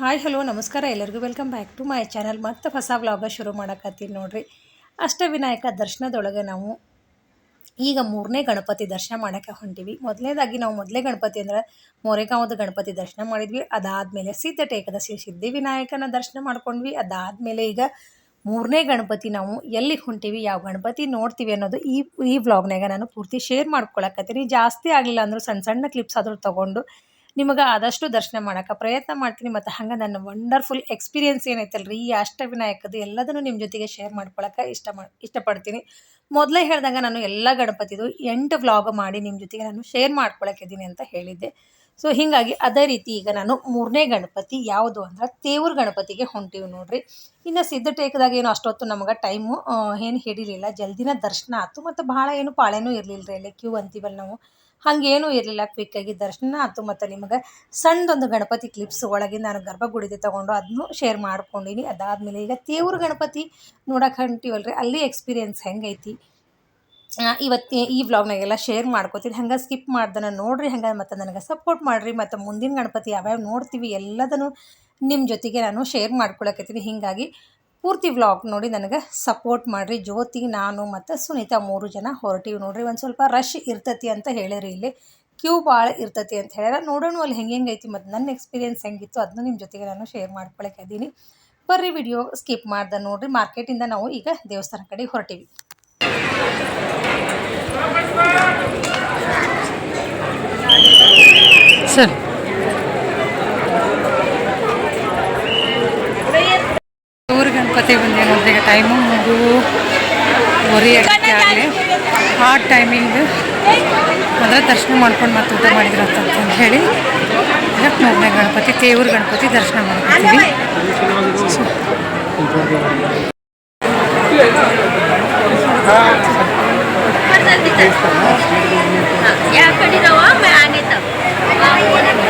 Hi, hello, ನಮಸ್ಕಾರ. ಎಲ್ಲರಿಗೂ welcome back to my channel. ಮತ್ತೆ ಹೊಸ ವ್ಲಾಗ ಶುರು ಮಾಡಕತ್ತೀನಿ ನೋಡ್ರಿ. ಅಷ್ಟವಿನಾಯಕ ದರ್ಶನದೊಳಗೆ ನಾವು ಈಗ ಮೂರನೇ ಗಣಪತಿ ದರ್ಶನ ಮಾಡೋಕ್ಕೆ ಹೊಂಟಿವಿ. ಮೊದಲನೇದಾಗಿ ನಾವು ಮೊದಲೇ ಗಣಪತಿ ಅಂದ್ರೆ ಮೋರೆಗಾಂವದ ಗಣಪತಿ ದರ್ಶನ ಮಾಡಿದ್ವಿ. ಅದಾದಮೇಲೆ ಸಿದ್ಧಟೇಕದ ಶ್ರೀ ಸಿದ್ಧಿ ಸಿದ್ಧಿವಿನಾಯಕನ ದರ್ಶನ ಮಾಡ್ಕೊಂಡ್ವಿ. ಅದಾದಮೇಲೆ ಈಗ ಮೂರನೇ ಗಣಪತಿ ನಾವು ಎಲ್ಲಿಗೆ ಹೊಂಟಿವಿ, ಯಾವ ಗಣಪತಿ ನೋಡ್ತೀವಿ ಅನ್ನೋದು ಈ ಈ ವ್ಲಾಗ್ನಾಗ ನಾನು ಪೂರ್ತಿ ಶೇರ್ ಮಾಡ್ಕೊಳಕತ್ತೀನಿ. ಜಾಸ್ತಿ ಆಗಲಿಲ್ಲ ಅಂದರೂ ಸಣ್ಣ ಸಣ್ಣ ಕ್ಲಿಪ್ಸ್ ಆದರೂ ತೊಗೊಂಡು ನಿಮಗೆ ಆದಷ್ಟು ದರ್ಶನ ಮಾಡೋಕೆ ಪ್ರಯತ್ನ ಮಾಡ್ತೀನಿ. ಮತ್ತು ಹಂಗೆ ನನ್ನ ವಂಡರ್ಫುಲ್ ಎಕ್ಸ್ಪೀರಿಯೆನ್ಸ್ ಏನೈತಲ್ರಿ? ಈ ಅಷ್ಟವಿನಾಯಕದ್ದು ಎಲ್ಲದನ್ನು ನಿಮ್ಮ ಜೊತೆಗೆ ಶೇರ್ ಮಾಡ್ಕೊಳಕ್ಕೆ ಇಷ್ಟ ಮಾಡಿ ಇಷ್ಟಪಡ್ತೀನಿ. ಮೊದಲೇ ಹೇಳಿದಾಗ ನಾನು ಎಲ್ಲ ಗಣಪತಿದು ಎಂಟು ವ್ಲಾಗ್ ಮಾಡಿ ನಿಮ್ಮ ಜೊತೆಗೆ ನಾನು ಶೇರ್ ಮಾಡ್ಕೊಳಕ್ಕಿದ್ದೀನಿ ಅಂತ ಹೇಳಿದ್ದೆ. ಸೊ ಹೀಗಾಗಿ ಅದೇ ರೀತಿ ಈಗ ನಾನು ಮೂರನೇ ಗಣಪತಿ ಯಾವುದು ಅಂದ್ರೆ ತೇವ್ರ ಗಣಪತಿಗೆ ಹೊಂಟೀವಿ ನೋಡ್ರಿ. ಇನ್ನು ಸಿದ್ಧಟೇಕದಾಗ ಏನು ಅಷ್ಟೊತ್ತು ನಮಗೆ ಟೈಮು ಏನು ಹಿಡಿಲಿಲ್ಲ ಜಲ್ದಿನ ದರ್ಶನ ಆಯ್ತು ಮತ್ತು ಭಾಳ ಏನು ಪಾಳೆನೂ ಇರಲಿಲ್ಲ ರೀ ಅಲ್ಲಿ ಕ್ಯೂ ಅಂತೀವಲ್ಲ ನಾವು. ಹಾಗೇನೂ ಇರಲಿಲ್ಲ ಕ್ವಿಕ್ಕಾಗಿ ದರ್ಶನ ಆಯ್ತು ಮತ್ತು ನಿಮಗೆ ಸಣ್ಣದೊಂದು ಗಣಪತಿ ಕ್ಲಿಪ್ಸ್ ಒಳಗೆ ನಾನು ಗರ್ಭಗುಡಿದೆ ತೊಗೊಂಡು ಅದನ್ನು ಶೇರ್ ಮಾಡ್ಕೊಂಡಿನಿ. ಅದಾದಮೇಲೆ ಈಗ ತೇವ್ರ ಗಣಪತಿ ನೋಡಕ್ಕೆ ಹೊಂಟಿವಲ್ರಿ? ಅಲ್ಲಿ ಎಕ್ಸ್ಪೀರಿಯೆನ್ಸ್ ಹೆಂಗೈತಿ? ಇವತ್ತು ಈ ವ್ಲಾಗ್ನಾಗೆಲ್ಲ ಶೇರ್ ಮಾಡ್ಕೋತೀನಿ. ಹಂಗೆ ಸ್ಕಿಪ್ ಮಾಡ್ದನ ನೋಡ್ರಿ, ಹಂಗೆ ಮತ್ತು ನನಗೆ ಸಪೋರ್ಟ್ ಮಾಡಿರಿ. ಮತ್ತು ಮುಂದಿನ ಗಣಪತಿ ಯಾವ್ಯಾವ ನೋಡ್ತೀವಿ ಎಲ್ಲದನ್ನು ನಿಮ್ಮ ಜೊತೆಗೆ ನಾನು ಶೇರ್ ಮಾಡ್ಕೊಳಕತ್ತೀನಿ ಹೀಗಾಗಿ ಪೂರ್ತಿ ವ್ಲಾಗ್ ನೋಡಿ ನನಗೆ ಸಪೋರ್ಟ್ ಮಾಡಿರಿ. ಜ್ಯೋತಿ, ನಾನು ಮತ್ತು ಸುನೀತಾ ಮೂರು ಜನ ಹೊರಟಿವಿ ನೋಡಿರಿ. ಒಂದು ಸ್ವಲ್ಪ ರಶ್ ಇರ್ತತಿ ಅಂತ ಹೇಳಿರಿ ಇಲ್ಲಿ. ಕ್ಯೂ ಭಾಳ ಇರ್ತತಿ ಅಂತ ಹೇಳ್ಯಾರ. ನೋಡೋಣ ಅಲ್ಲಿ ಹೆಂಗೆ ಹೆಂಗೆ ಐತಿ ಮತ್ತು ನನ್ನ ಎಕ್ಸ್ಪೀರಿಯನ್ಸ್ ಹೆಂಗಿತ್ತು ಅದನ್ನು ನಿಮ್ಮ ಜೊತೆಗೆ ನಾನು ಶೇರ್ ಮಾಡ್ಕೊಳಕ್ಕೆ ಇದ್ದೀನಿ. ಬರ್ರಿ ವಿಡಿಯೋ ಸ್ಕಿಪ್ ಮಾಡ್ದೆ ನೋಡಿರಿ. ಮಾರ್ಕೆಟಿಂದ ನಾವು ಈಗ ದೇವಸ್ಥಾನ ಕಡೆ ಹೊರಟಿವಿ. ಸರ್ ಗಣಪತಿ ಬಂದೇನು ನೋಡಿದಾಗ ಟೈಮು ಮಗು ಒರಿ ಅಡಿಕೆ ಆಗಲಿ. ಆ ಟೈಮಿಂಗ್ ಅಂದರೆ ದರ್ಶನ ಮಾಡ್ಕೊಂಡು ಮತ್ತೆ ಊಟ ಮಾಡಿದ್ರು ಅಂತ ಹೇಳಿ ಮೂರನೇ ಗಣಪತಿ ತೇವ್ರ ಗಣಪತಿ ದರ್ಶನ ಮಾಡ್ಕೊತೀವಿ. ಆನೆ ಕಡೆ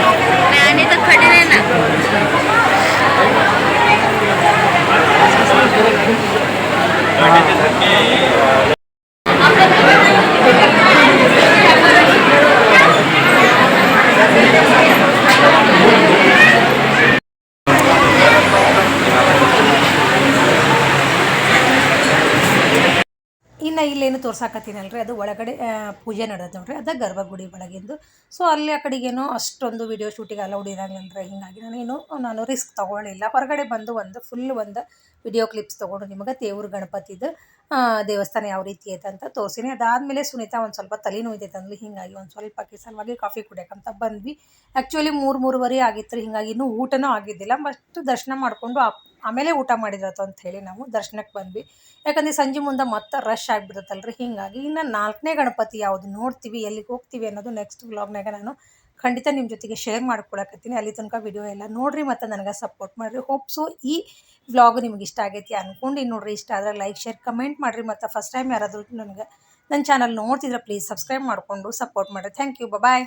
ಇನ್ನು ಇಲ್ಲೇನು ತೋರ್ಸಾಕತ್ತೀನಲ್ರಿ? ಅದು ಒಳಗಡೆ ಪೂಜೆ ನಡೆದ ನೋಡ್ರಿ. ಅದ ಗರ್ಭಗುಡಿ ಒಳಗಿಂದು. ಸೊ ಅಲ್ಲಿ ಆ ಕಡೆಗೇನೋ ಅಷ್ಟೊಂದು ವಿಡಿಯೋ ಶೂಟಿಗೆ ಅಲೌಡ್ ಇರಂಗಿಲ್ಲ ಹೀಗಾಗಿ ನಾನೇನು ನಾನು ರಿಸ್ಕ್ ತೊಗೊಳ್ಳಿಲ್ಲ. ಹೊರಗಡೆ ಬಂದು ಒಂದು ಫುಲ್ ಒಂದು ವಿಡಿಯೋ ಕ್ಲಿಪ್ಸ್ ತೊಗೊಂಡು ನಿಮಗೆ ದೇವ್ರ ಗಣಪತಿದು ದೇವಸ್ಥಾನ ಯಾವ ರೀತಿ ಐತೆ ಅಂತ ತೋರಿಸಿನಿ. ಅದಾದಮೇಲೆ ಸುನೀತಾ ಒಂದು ಸ್ವಲ್ಪ ತಲೆನೋಯ್ತೈತೆ ಅಂದ್ರೆ ಹೀಗಾಗಿ ಒಂದು ಸ್ವಲ್ಪ ಸಲುವಾಗಿ ಕಾಫಿ ಕುಡಿಯೋಕ್ಕಂತ ಬಂದ್ವಿ. ಆ್ಯಕ್ಚುಲಿ ಮೂರು, ಮೂರುವರೆ ಆಗಿತ್ತು ರೀ ಹೀಗಾಗಿ ಇನ್ನೂ ಊಟನೂ ಆಗಿದ್ದಿಲ್ಲ. ಬಟ್ ದರ್ಶನ ಮಾಡಿಕೊಂಡು ಆಮೇಲೆ ಊಟ ಮಾಡಿದ್ರತು ಅಂತ ಹೇಳಿ ನಾವು ದರ್ಶನಕ್ಕೆ ಬಂದ್ವಿ. ಯಾಕಂದ್ರೆ ಸಂಜೆ ಮುಂದೆ ಮತ್ತೆ ರಶ್ ಆಗಿಬಿಡುತ್ತಲ್ರಿ? ಹೀಗಾಗಿ ಇನ್ನು ನಾಲ್ಕನೇ ಗಣಪತಿ ಯಾವುದು ನೋಡ್ತೀವಿ, ಎಲ್ಲಿಗೆ ಹೋಗ್ತೀವಿ ಅನ್ನೋದು ನೆಕ್ಸ್ಟ್ ವ್ಲಾಗ್ನಾಗ ನಾನು ಖಂಡಿತ ನಿಮ್ಮ ಜೊತೆಗೆ ಶೇರ್ ಮಾಡ್ಕೊಳಕತ್ತೀನಿ. ಅಲ್ಲಿ ತನಕ ವಿಡಿಯೋ ಎಲ್ಲ ನೋಡಿರಿ ಮತ್ತು ನನಗೆ ಸಪೋರ್ಟ್ ಮಾಡಿರಿ. ಹೋಪ್ಸು ಈ ವ್ಲಾಗ್ ನಿಮ್ಗೆ ಇಷ್ಟ ಆಗೈತಿ ಅನ್ಕೊಂಡಿ ನೋಡ್ರಿ. ಇಷ್ಟ ಆದರೆ ಲೈಕ್ ಶೇರ್ ಕಮೆಂಟ್ ಮಾಡಿರಿ. ಮತ್ತು ಫಸ್ಟ್ ಟೈಮ್ ಯಾರಾದರೂ ನನಗೆ ನನ್ನ ಚಾನಲ್ ನೋಡ್ತಿದ್ರೆ ಪ್ಲೀಸ್ ಸಬ್ಸ್ಕ್ರೈಬ್ ಮಾಡಿಕೊಂಡು ಸಪೋರ್ಟ್ ಮಾಡಿರಿ. Thank you bye